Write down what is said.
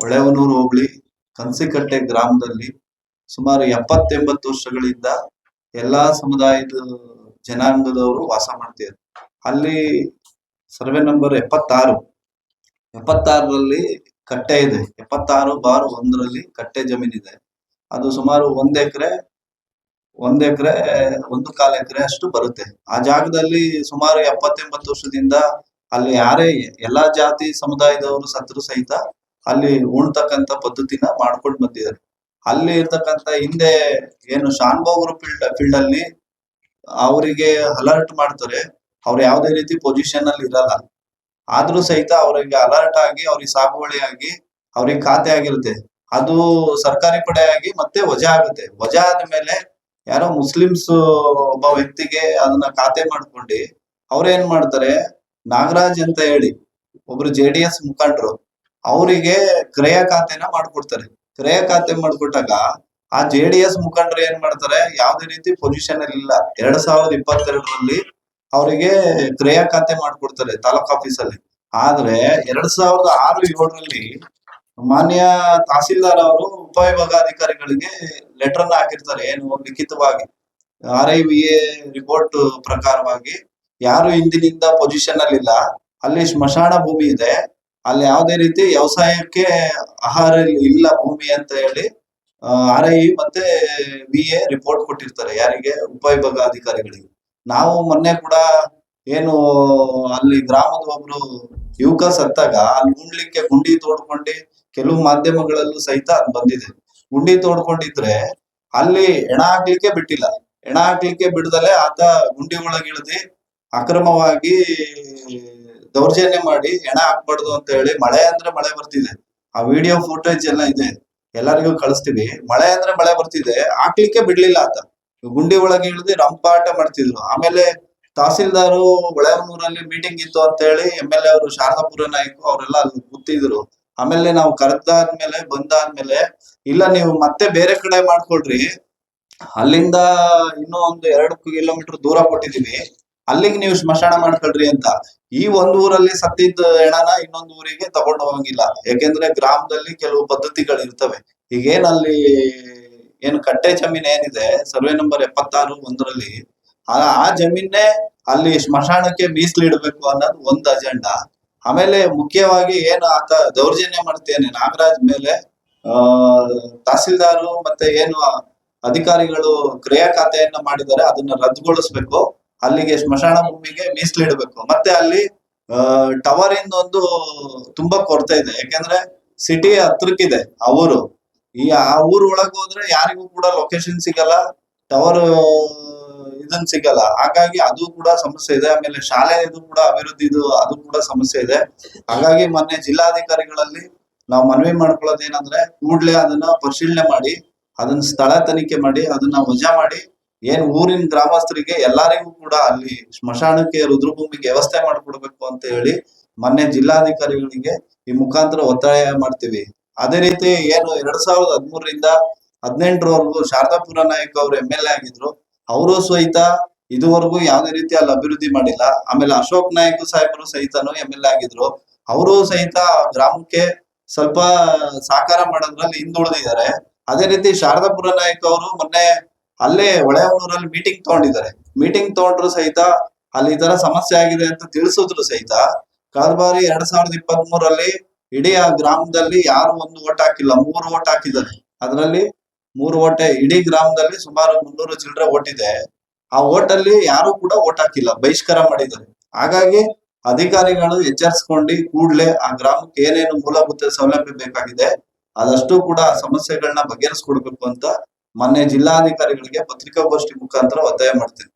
ಹೊಳೆವನೂರು ಹೋಬಳಿ, ಕನ್ಸಿಕಟ್ಟೆ ಗ್ರಾಮದಲ್ಲಿ ಸುಮಾರು ಎಪ್ಪತ್ತೆಂಬತ್ತು ವರ್ಷಗಳಿಂದ ಎಲ್ಲಾ ಸಮುದಾಯದ ಜನಾಂಗದವರು ವಾಸ ಮಾಡ್ತಿದ್ರು ಅಲ್ಲಿ ಸರ್ವೆ ನಂಬರ್ ಎಪ್ಪತ್ತಾರು. ಎಪ್ಪತ್ತಾರರಲ್ಲಿ ಕಟ್ಟೆ ಇದೆ. ಎಪ್ಪತ್ತಾರು ಬಾರ್ ಒಂದರಲ್ಲಿ ಕಟ್ಟೆ ಜಮೀನಿದೆ. ಅದು ಸುಮಾರು ಒಂದ್ ಎಕರೆ ಒಂದ್ ಎಕರೆ, ಒಂದು ಕಾಲ್ ಎಕರೆ ಅಷ್ಟು ಬರುತ್ತೆ. ಆ ಜಾಗದಲ್ಲಿ ಸುಮಾರು ಎಪ್ಪತ್ತೆಂಬತ್ತು ವರ್ಷದಿಂದ ಅಲ್ಲಿ ಯಾರೇ ಎಲ್ಲಾ ಜಾತಿ ಸಮುದಾಯದವರು ಸತ್ರು ಸಹಿತ ಅಲ್ಲಿ ಉಣ್ತಕ್ಕಂತ ಪದ್ಧತಿನ ಮಾಡ್ಕೊಂಡು ಬಂದಿದ್ದಾರೆ. ಅಲ್ಲಿ ಇರ್ತಕ್ಕಂತ ಹಿಂದೆ ಏನು ಶಾನ್ಭೋಗ್ರು ಫೀಲ್ಡ್ ಫೀಲ್ಡ್ ಅಲ್ಲಿ ಅವರಿಗೆ ಅಲರ್ಟ್ ಮಾಡ್ತಾರೆ. ಅವ್ರು ಯಾವುದೇ ರೀತಿ ಪೊಸಿಷನ್ ಅಲ್ಲಿ ಇರಲ್ಲ. ಆದ್ರೂ ಸಹಿತ ಅವರಿಗೆ ಅಲರ್ಟ್ ಆಗಿ, ಅವ್ರಿಗೆ ಸಾಗುವಳಿ ಆಗಿ ಅವ್ರಿಗೆ ಖಾತೆ ಆಗಿರುತ್ತೆ. ಅದು ಸರ್ಕಾರಿ ಪಡೆ ಆಗಿ ಮತ್ತೆ ವಜಾ ಆಗುತ್ತೆ. ವಜಾ ಆದ್ಮೇಲೆ ಯಾರೋ ಮುಸ್ಲಿಮ್ಸ್ ಒಬ್ಬ ವ್ಯಕ್ತಿಗೆ ಅದನ್ನ ಖಾತೆ ಮಾಡ್ಕೊಂಡು ಅವ್ರೇನ್ ಮಾಡ್ತಾರೆ? ನಾಗರಾಜ್ ಅಂತ ಹೇಳಿ, ಒಬ್ರು ಜೆ ಡಿ ಎಸ್ ಮುಖಂಡರು. ಅವರಿಗೆ ಕ್ರಯ ಖಾತೆನ ಮಾಡ್ಕೊಡ್ತಾರೆ. ಕ್ರಯ ಖಾತೆ ಮಾಡ್ಕೊಟ್ಟಾಗ ಆ ಜೆ ಡಿ ಎಸ್ ಮುಖಂಡರು ಏನ್ ಮಾಡ್ತಾರೆ? ಯಾವ್ದೇ ರೀತಿ ಪೊಸಿಷನ್ ಅಲ್ಲಿ ಇಲ್ಲ. ಎರಡ್ ಸಾವಿರದ ಇಪ್ಪತ್ತೆರಡರಲ್ಲಿ ಅವರಿಗೆ ಕ್ರಯ ಖಾತೆ ಮಾಡ್ಕೊಡ್ತಾರೆ ತಾಲೂಕ್ ಆಫೀಸ್ ಅಲ್ಲಿ. ಆದ್ರೆ ಎರಡ್ ಸಾವಿರದ ಆರು ಏಳರಲ್ಲಿ ಮಾನ್ಯ ತಹಸೀಲ್ದಾರ್ ಅವರು ಉಪವಿಭಾಗಾಧಿಕಾರಿಗಳಿಗೆ ಲೆಟರ್ ಅನ್ನ ಹಾಕಿರ್ತಾರೆ ಏನು ಲಿಖಿತವಾಗಿ. R I V A report ಪ್ರಕಾರವಾಗಿ ಯಾರು ಹಿಂದಿನಿಂದ ಪೊಸಿಷನ್ ಅಲ್ಲಿ ಇಲ್ಲ, ಅಲ್ಲಿ ಸ್ಮಶಾನ ಭೂಮಿ ಇದೆ ಅಲ್ಲಿ ಯಾವುದೇ ರೀತಿ ವ್ಯವಸಾಯಕ್ಕೆ ಆಹಾರ ಇಲ್ಲ ಭೂಮಿ ಅಂತ ಹೇಳಿ ಆರ್ ಐ ಮತ್ತೆ ವಿ ಎ ರಿಪೋರ್ಟ್ ಕೊಟ್ಟಿರ್ತಾರೆ, ಯಾರಿಗೆ? ಉಪವಿಭಾಗ ಅಧಿಕಾರಿಗಳಿಗೆ. ನಾವು ಮೊನ್ನೆ ಕೂಡ ಏನು ಅಲ್ಲಿ ಗ್ರಾಮದ ಒಬ್ರು ಯುವಕ ಸತ್ತಾಗ, ಅಲ್ಲಿ ಉಣ್ಲಿಕ್ಕೆ ಗುಂಡಿ ತೋಡ್ಕೊಂಡು ಕೆಲವು ಮಾಧ್ಯಮಗಳಲ್ಲೂ ಸಹಿತ ಅದು ಬಂದಿದೆ. ಗುಂಡಿ ತೋಡ್ಕೊಂಡಿದ್ರೆ ಅಲ್ಲಿ ಹೆಣ ಹಾಕ್ಲಿಕ್ಕೆ ಬಿಟ್ಟಿಲ್ಲ. ಹೆಣ ಹಾಕ್ಲಿಕ್ಕೆ ಬಿಡದಲೆ ಆತ ಗುಂಡಿ ಒಳಗಿಳಿದಿ ಅಕ್ರಮವಾಗಿ ದೌರ್ಜನ್ಯ ಮಾಡಿ ಹೆಣ ಹಾಕ್ಬಾರ್ದು ಅಂತ ಹೇಳಿ ಮಳೆ ಅಂದ್ರೆ ಮಳೆ ಬರ್ತಿದೆ. ಆ ವಿಡಿಯೋ ಫುಟೇಜ್ ಎಲ್ಲ ಇದೆ. ಎಲ್ಲರಿಗೂ ಕಳಿಸ್ತೀವಿ. ಮಳೆ ಅಂದ್ರೆ ಮಳೆ ಬರ್ತಿದೆ. ಹಾಕ್ಲಿಕ್ಕೆ ಬಿಡ್ಲಿಲ್ಲ ಆತ. ಗುಂಡಿ ಒಳಗೆ ಇಳಿದು ರಂಪಾಟ ಮಾಡ್ತಿದ್ರು. ಆಮೇಲೆ ತಹಸೀಲ್ದಾರು ಹೊಳೆಹೊನ್ನೂರಲ್ಲಿ ಮೀಟಿಂಗ್ ಇತ್ತು ಅಂತ ಹೇಳಿ ಎಂ ಎಲ್ ಎ ಅವರು, ಶಾರದಾಪುರ ನಾಯ್ಕ ಅವರೆಲ್ಲ ಅಲ್ಲಿ ಕೂತಿದ್ರು. ಆಮೇಲೆ ನಾವು ಕರೆದಾದ್ಮೇಲೆ, ಬಂದಾದ್ಮೇಲೆ, ಇಲ್ಲ ನೀವು ಮತ್ತೆ ಬೇರೆ ಕಡೆ ಮಾಡ್ಕೊಳ್ರಿ ಅಲ್ಲಿಂದ ಇನ್ನೂ ಒಂದು ಎರಡು ಕಿಲೋಮೀಟರ್ ದೂರ ಕೊಟ್ಟಿದೀವಿ ಅಲ್ಲಿಗೆ ನೀವು ಸ್ಮಶಾನ ಮಾಡ್ಕೊಳ್ರಿ ಅಂತ. ಈ ಒಂದು ಊರಲ್ಲಿ ಸತ್ತಿದ್ದ ಹೆಣನ ಇನ್ನೊಂದು ಊರಿಗೆ ತಗೊಂಡು ಹೋಗಂಗಿಲ್ಲ ಯಾಕೆಂದ್ರೆ ಗ್ರಾಮದಲ್ಲಿ ಕೆಲವು ಪದ್ಧತಿಗಳು ಇರ್ತವೆ. ಈಗೇನ್ ಅಲ್ಲಿ ಏನು ಕಟ್ಟೆ ಜಮೀನ್ ಏನಿದೆ, ಸರ್ವೆ ನಂಬರ್ ಎಪ್ಪತ್ತಾರು ಒಂದರಲ್ಲಿ, ಆ ಆ ಜಮೀನೇ ಅಲ್ಲಿ ಸ್ಮಶಾನಕ್ಕೆ ಮೀಸಲಿಡ್ಬೇಕು ಅನ್ನೋದು ಒಂದ್ ಅಜೆಂಡಾ. ಆಮೇಲೆ ಮುಖ್ಯವಾಗಿ ಏನು ಆತ ದೌರ್ಜನ್ಯ ಮಾಡ್ತೇನೆ ನಾಗರಾಜ್ ಮೇಲೆ, ಆ, ತಹಸೀಲ್ದಾರು ಮತ್ತೆ ಏನು ಅಧಿಕಾರಿಗಳು ಕ್ರಿಯಾ ಖಾತೆಯನ್ನ ಮಾಡಿದ್ದಾರೆ, ಅದನ್ನ ರದ್ದುಗೊಳಿಸ್ಬೇಕು. ಅಲ್ಲಿಗೆ ಸ್ಮಶಾನ ಭೂಮಿಗೆ ಮೀಸಲಿಡಬೇಕು ಮತ್ತೆ ಅಲ್ಲಿ ಟವರ್ ಇಂದ ಒಂದು ತುಂಬಾ ಕೊರತೆ ಇದೆ. ಯಾಕಂದ್ರೆ ಸಿಟಿ ಹತ್ರಕ್ಕಿದೆ ಆ ಊರು ಈ ಆ ಊರ್ ಒಳಗ್ ಹೋದ್ರೆ ಯಾರಿಗೂ ಕೂಡ ಲೊಕೇಶನ್ ಸಿಗಲ್ಲ ಟವರ್ ಇದನ್ ಸಿಗಲ್ಲ. ಹಾಗಾಗಿ ಅದು ಕೂಡ ಸಮಸ್ಯೆ ಇದೆ. ಆಮೇಲೆ ಶಾಲೆ ಇದು ಕೂಡ ಅಭಿವೃದ್ಧಿದು ಅದು ಕೂಡ ಸಮಸ್ಯೆ ಇದೆ. ಹಾಗಾಗಿ ಮೊನ್ನೆ ಜಿಲ್ಲಾಧಿಕಾರಿಗಳಲ್ಲಿ ನಾವು ಮನವಿ ಮಾಡ್ಕೊಳ್ಳೋದು ಏನಂದ್ರೆ ಕೂಡ್ಲೆ ಅದನ್ನ ಪರಿಶೀಲನೆ ಮಾಡಿ ಅದನ್ನ ಸ್ಥಳ ತನಿಖೆ ಮಾಡಿ, ಅದನ್ನ ವಜಾ ಮಾಡಿ ಏನ್ ಊರಿನ ಗ್ರಾಮಸ್ಥರಿಗೆ ಎಲ್ಲರಿಗೂ ಕೂಡ ಅಲ್ಲಿ ಸ್ಮಶಾನಕ್ಕೆ ರುದ್ರಭೂಮಿಗೆ ವ್ಯವಸ್ಥೆ ಮಾಡಿಕೊಡ್ಬೇಕು ಅಂತ ಹೇಳಿ ಮೊನ್ನೆ ಜಿಲ್ಲಾಧಿಕಾರಿಗಳಿಗೆ ಈ ಮುಖಾಂತರ ಒತ್ತಾಯ ಮಾಡ್ತೀವಿ. ಅದೇ ರೀತಿ ಏನು ಎರಡ್ ಸಾವಿರದ ಹದಿಮೂರರಿಂದ ಹದಿನೆಂಟರವರೆಗೂ ಶಾರದಾಪುರ ನಾಯಕ್ ಅವರು ಎಂ ಎಲ್ ಎ ಆಗಿದ್ರು. ಅವರು ಸಹಿತ ಇದುವರೆಗೂ ಯಾವುದೇ ರೀತಿ ಅಲ್ಲಿ ಅಭಿವೃದ್ಧಿ ಮಾಡಿಲ್ಲ. ಆಮೇಲೆ ಅಶೋಕ್ ನಾಯಕ್ ಸಾಹೇಬರು ಸಹಿತನು ಎಂ ಎಲ್ ಎ ಆಗಿದ್ರು. ಅವರು ಸಹಿತ ಗ್ರಾಮಕ್ಕೆ ಸ್ವಲ್ಪ ಸಾಕಾರ ಮಾಡೋದ್ರಲ್ಲಿ ಹಿಂದುಳಿದಿದ್ದಾರೆ. ಅದೇ ರೀತಿ ಶಾರದಾಪುರ ನಾಯಕ್ ಅವರು ಮೊನ್ನೆ ಅಲ್ಲೇ ಹೊಳೆಹೊನ್ನೂರಲ್ಲಿ ಮೀಟಿಂಗ್ ತಗೊಂಡಿದ್ದಾರೆ. ಮೀಟಿಂಗ್ ತಗೊಂಡ್ರು ಸಹಿತ ಅಲ್ಲಿ ಈ ತರ ಸಮಸ್ಯೆ ಆಗಿದೆ ಅಂತ ತಿಳಿಸಿದ್ರು ಸಹಿತ. ಕಳೆದ ಬಾರಿ ಎರಡ್ ಸಾವಿರದ ಇಪ್ಪತ್ತ್ ಮೂರಲ್ಲಿ ಇಡೀ ಆ ಗ್ರಾಮದಲ್ಲಿ ಯಾರು ಒಂದು ಓಟ್ ಹಾಕಿಲ್ಲ, ಮೂರು ಓಟ್ ಹಾಕಿದ್ದಾರೆ. ಅದರಲ್ಲಿ ಮೂರು ಓಟೆ ಇಡೀ ಗ್ರಾಮದಲ್ಲಿ ಸುಮಾರು ಮುನ್ನೂರು ಚಿಲ್ಲರೆ ಓಟ್ ಇದೆ. ಆ ಓಟ್ ಯಾರು ಕೂಡ ಓಟ್ ಹಾಕಿಲ್ಲ, ಬಹಿಷ್ಕಾರ ಮಾಡಿದ್ದಾರೆ. ಹಾಗಾಗಿ ಅಧಿಕಾರಿಗಳು ಎಚ್ಚರಿಸ್ಕೊಂಡು ಕೂಡಲೇ ಆ ಗ್ರಾಮಕ್ಕೆ ಏನೇನು ಮೂಲಭೂತ ಸೌಲಭ್ಯ ಬೇಕಾಗಿದೆ ಅದಷ್ಟು ಕೂಡ ಸಮಸ್ಯೆಗಳನ್ನ ಬಗೆಹರಿಸ್ಕೊಡ್ಬೇಕು ಅಂತ ಮೊನ್ನೆ ಜಿಲ್ಲಾಧಿಕಾರಿಗಳಿಗೆ ಪತ್ರಿಕಾಗೋಷ್ಠಿ ಮುಖಾಂತರ ಒತ್ತಾಯ ಮಾಡ್ತೀನಿ.